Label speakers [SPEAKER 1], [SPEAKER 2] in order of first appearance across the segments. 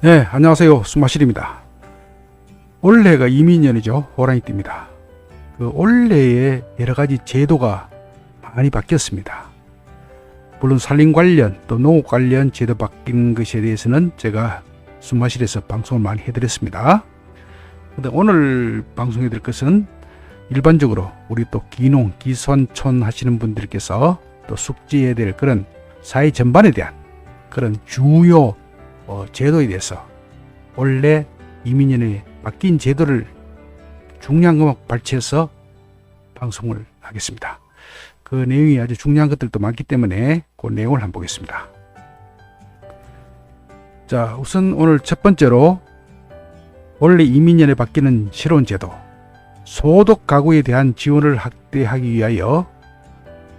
[SPEAKER 1] 네, 안녕하세요. 수마실입니다. 올해가 이민년이죠. 호랑이띠입니다. 그 올해에 여러 가지 제도가 많이 바뀌었습니다. 물론 산림 관련 또 농업 관련 제도 바뀐 것에 대해서는 제가 수마실에서 방송을 많이 해드렸습니다. 근데 오늘 방송해드릴 것은 일반적으로 우리 또 기농, 기선촌 하시는 분들께서 또 숙지해야 될 그런 사회 전반에 대한 그런 주요 어, 제도에 대해서 원래 이민년에 바뀐 제도를 중요한 것만 발췌해서 방송을 하겠습니다. 그 내용이 아주 중요한 것들도 많기 때문에 그 내용을 한번 보겠습니다. 자, 우선 오늘 첫 번째로 원래 이민년에 바뀌는 새로운 제도, 소득 가구에 대한 지원을 확대하기 위하여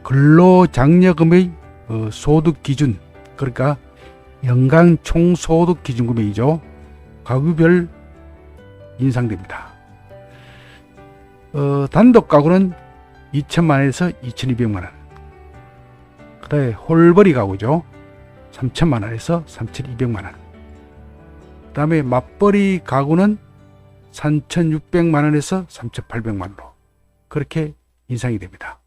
[SPEAKER 1] 근로장려금의 어, 소득 기준, 그러니까 연간 총소득 기준 금액이죠. 가구별 인상됩니다. 어, 단독 가구는 2천만 원에서 2,200만 원. 그 다음에 홀벌이 가구죠. 3천만 원에서 3,200만 원. 그 다음에 맞벌이 가구는 3,600만 원에서 3,800만 원으로 그렇게 인상이 됩니다.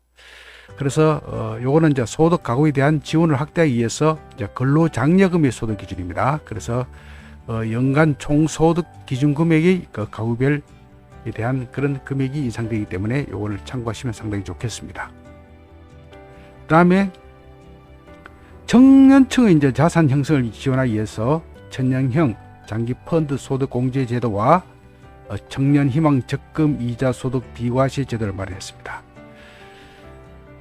[SPEAKER 1] 그래서 어, 요거는 이제 소득 가구에 대한 지원을 확대하기 위해서 이제 근로장려금의 소득 기준입니다. 그래서 어, 연간 총 소득 기준 금액이 그 가구별에 대한 그런 금액이 인상되기 때문에 요거를 참고하시면 상당히 좋겠습니다. 그 다음에 청년층의 이제 자산 형성을 지원하기 위해서 청년형 장기 펀드 소득 공제 제도와 어, 청년 희망 적금 이자 소득 비과세 제도를 마련했습니다.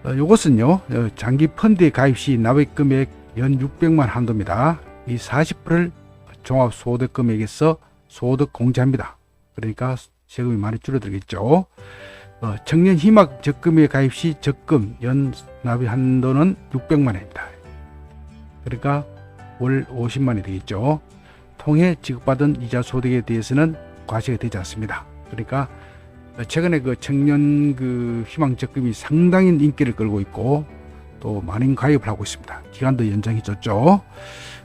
[SPEAKER 1] 어, 요것은요 어, 장기 펀드에 가입 시 납입 금액 연 600만 한도입니다. 이 40%를 종합 소득 금액에서 소득 공제합니다. 그러니까 세금이 많이 줄어들겠죠. 어, 청년 희망 적금에 가입 시 적금 연 납입 한도는 600만 원입니다. 그러니까 월 50만 원이 되겠죠. 통해 지급받은 이자 소득에 대해서는 과세가 되지 않습니다. 그러니까 최근에 그 청년 그 희망 적금이 상당히 인기를 끌고 있고 또 많은 가입을 하고 있습니다. 기간도 연장해 줬죠.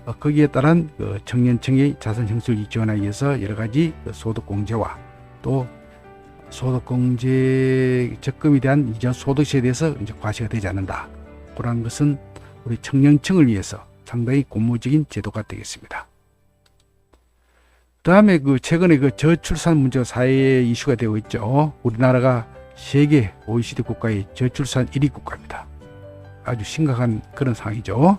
[SPEAKER 1] 어, 거기에 따른 그 청년층의 자산 형성을 지원하기 위해서 여러 가지 그 소득 공제와 또 소득 공제 적금에 대한 이자 소득세에 대해서 이제 과세가 되지 않는다. 그러한 것은 우리 청년층을 위해서 상당히 고무적인 제도가 되겠습니다. 다음에 그 최근에 그 저출산 문제가 사회에 이슈가 되고 있죠. 우리나라가 세계 OECD 국가의 저출산 1위 국가입니다. 아주 심각한 그런 상황이죠.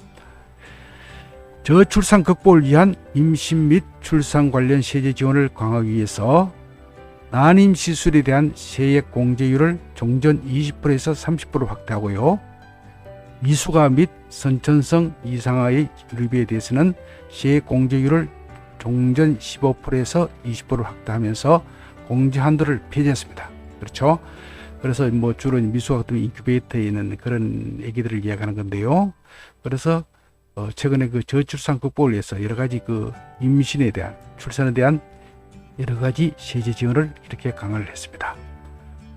[SPEAKER 1] 저출산 극복을 위한 임신 및 출산 관련 세제 지원을 강화하기 위해서 난임 시술에 대한 세액 공제율을 종전 20%에서 30% 확대하고요. 미숙아 및 선천성 이상아의 유류비에 대해서는 세액 공제율을 종전 15%에서 20%를 확대하면서 공제 한도를 폐지했습니다. 그렇죠? 그래서 뭐 주로 미수학 같은 인큐베이터에 있는 그런 애기들을 이야기하는 건데요. 그래서 어 최근에 그 저출산 극복을 위해서 여러 가지 그 임신에 대한 출산에 대한 여러 가지 세제 지원을 이렇게 강화를 했습니다.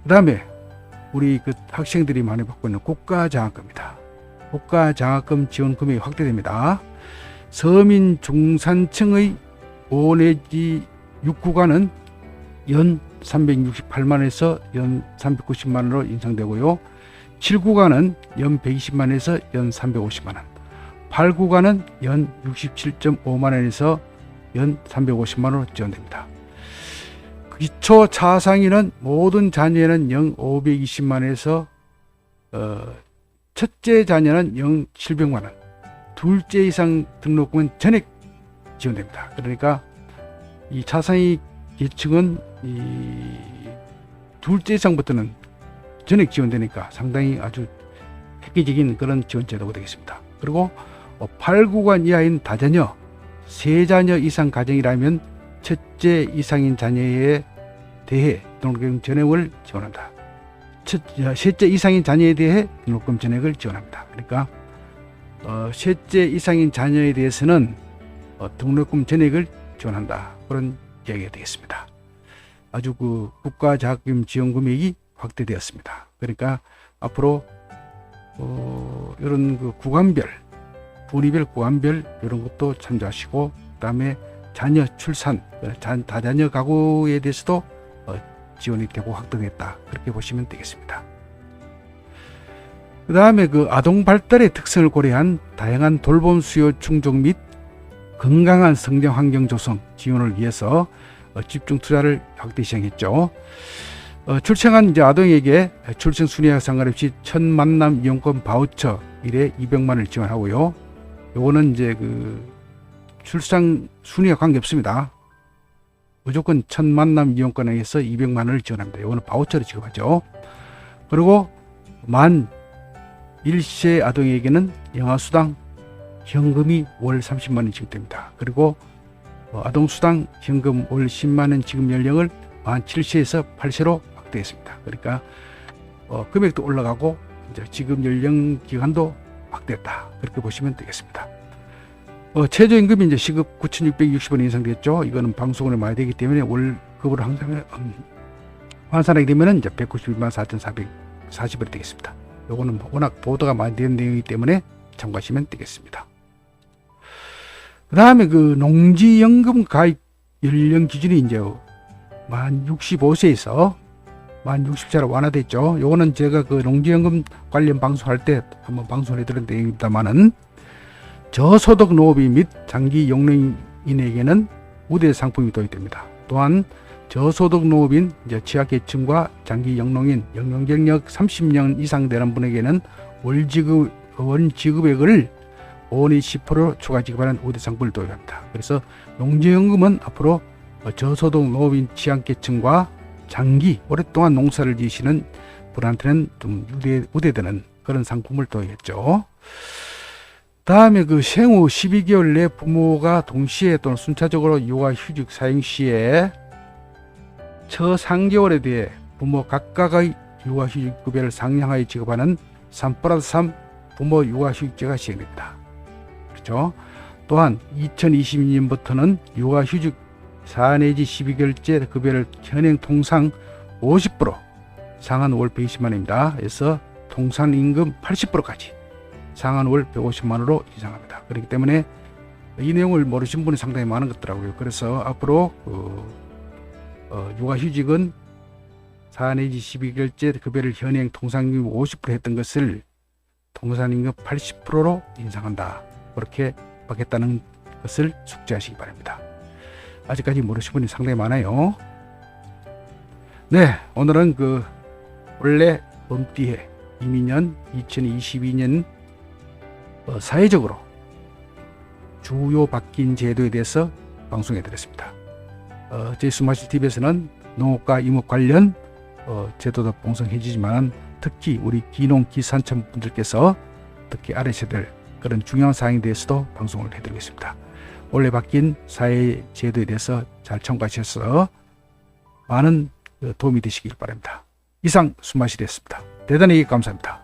[SPEAKER 1] 그 다음에 우리 그 학생들이 많이 받고 있는 국가 장학금입니다. 국가 장학금 지원 금액이 확대됩니다. 서민 중산층의 5 내지 6구간은 연 368만에서 연 390만 원으로 인상되고요. 7구간은 연 120만에서 연 350만 원. 8구간은 연 67.5만 원에서 연 350만 원으로 지원됩니다. 기초 차상위는 모든 자녀는 연 520만에서 어, 첫째 자녀는 연 700만 원. 둘째 이상 등록금은 전액 지원됩니다. 그러니까 이 차상위 계층은 이 둘째 이상부터는 전액 지원되니까 상당히 아주 획기적인 그런 지원 제도가 되겠습니다. 그리고 8구간 이하인 다자녀, 세 자녀 이상 가정이라면 첫째 이상인 자녀에 대해 등록금 전액을 지원한다. 첫, 셋째 이상인 자녀에 대해 등록금 전액을 지원합니다. 그러니까 어, 셋째 이상인 자녀에 대해서는 어, 등록금 전액을 지원한다. 그런 이야기가 되겠습니다. 아주 그 국가 자금 지원 금액이 확대되었습니다. 그러니까 앞으로 어, 이런 그 구간별, 분위별 구간별 이런 것도 참조하시고 그다음에 자녀 출산, 어, 자- 다자녀 가구에 대해서도 어, 지원이 되고 확대됐다. 그렇게 보시면 되겠습니다. 그 다음에 그 아동 발달의 특성을 고려한 다양한 돌봄 수요 충족 및 건강한 성장 환경 조성 지원을 위해서 어, 집중 투자를 확대 시행했죠. 어, 출생한 아동에게 출생 순위와 상관없이 첫 만남 이용권 바우처 1에 200만 원을 지원하고요. 요거는 이제 그 출산 순위와 관계없습니다. 무조건 첫 만남 이용권에 의해서 200만 원을 지원합니다. 요거는 바우처로 지급하죠. 그리고 만 1세 아동에게는 영아수당 현금이 월 30만 원 지급됩니다. 그리고 어, 아동수당 현금 월 10만 원 지급 연령을 만 7세에서 8세로 확대했습니다. 그러니까 어, 금액도 올라가고 이제 지급 연령 기간도 확대했다. 그렇게 보시면 되겠습니다. 어, 최저임금이 이제 시급 9,660원 인상됐죠. 이거는 방송을 많이 되기 때문에 월급으로 항상 음, 환산하게 되면은 이제 191만 4,440원이 되겠습니다. 요거는 워낙 보도가 많이 된 내용이기 때문에 참고하시면 되겠습니다. 그 다음에 그 농지연금 가입 연령 기준이 이제 만 65세에서 만 60세로 완화됐죠. 요거는 제가 그 농지연금 관련 방송할 때 한번 방송해 드린 내용입니다만은 저소득 노업인 및 장기 영농인에게는 우대 상품이 도입됩니다. 또한 저소득 노업인 취약계층과 장기 영농인 영농 경력 30년 이상 되는 분에게는 월 지급 원 지급액을 5원이 10% 추가 지급하는 우대 상품을 도입합니다. 그래서 농지연금은 앞으로 저소득 노업인 취약계층과 장기 오랫동안 농사를 지시는 분한테는 좀 우대, 우대되는 그런 상품을 도입했죠. 다음에 그 생후 12개월 내 부모가 동시에 또는 순차적으로 육아휴직 사용 시에 처 3개월에 대해 부모 각각의 육아휴직 급여를 상향하여 지급하는 3 플러스 3 부모 육아휴직제가 시행됩니다. 그렇죠? 또한 2022년부터는 육아 휴직 4 내지 12개월째 급여를 현행 통상 50% 상한 월 120만 원입니다. 그래서 통상 임금 80%까지 상한 월 150만 원으로 인상합니다. 그렇기 때문에 이 내용을 모르신 분이 상당히 많은 것 같더라고요. 그래서 앞으로 그, 어, 육아휴직은 4 내지 12개월째 급여를 현행 통상임금 50% 했던 것을 통상임금 80%로 인상한다. 그렇게 받겠다는 것을 숙지하시기 바랍니다. 아직까지 모르신 분이 상당히 많아요. 네, 오늘은 그 원래 범띠해 이민년 2022년 어, 사회적으로 주요 바뀐 제도에 대해서 방송해 드렸습니다. 어, 수마실 TV에서는 농업과 임업 관련 어, 제도도 방송해 주지만 특히 우리 기농 기산천 분들께서 특히 알으셔야 될 그런 중요한 사항에 대해서도 방송을 해드리겠습니다. 원래 바뀐 사회 제도에 대해서 잘 참고하셔서 많은 그 도움이 되시길 바랍니다. 이상 수마실이었습니다. 대단히 감사합니다.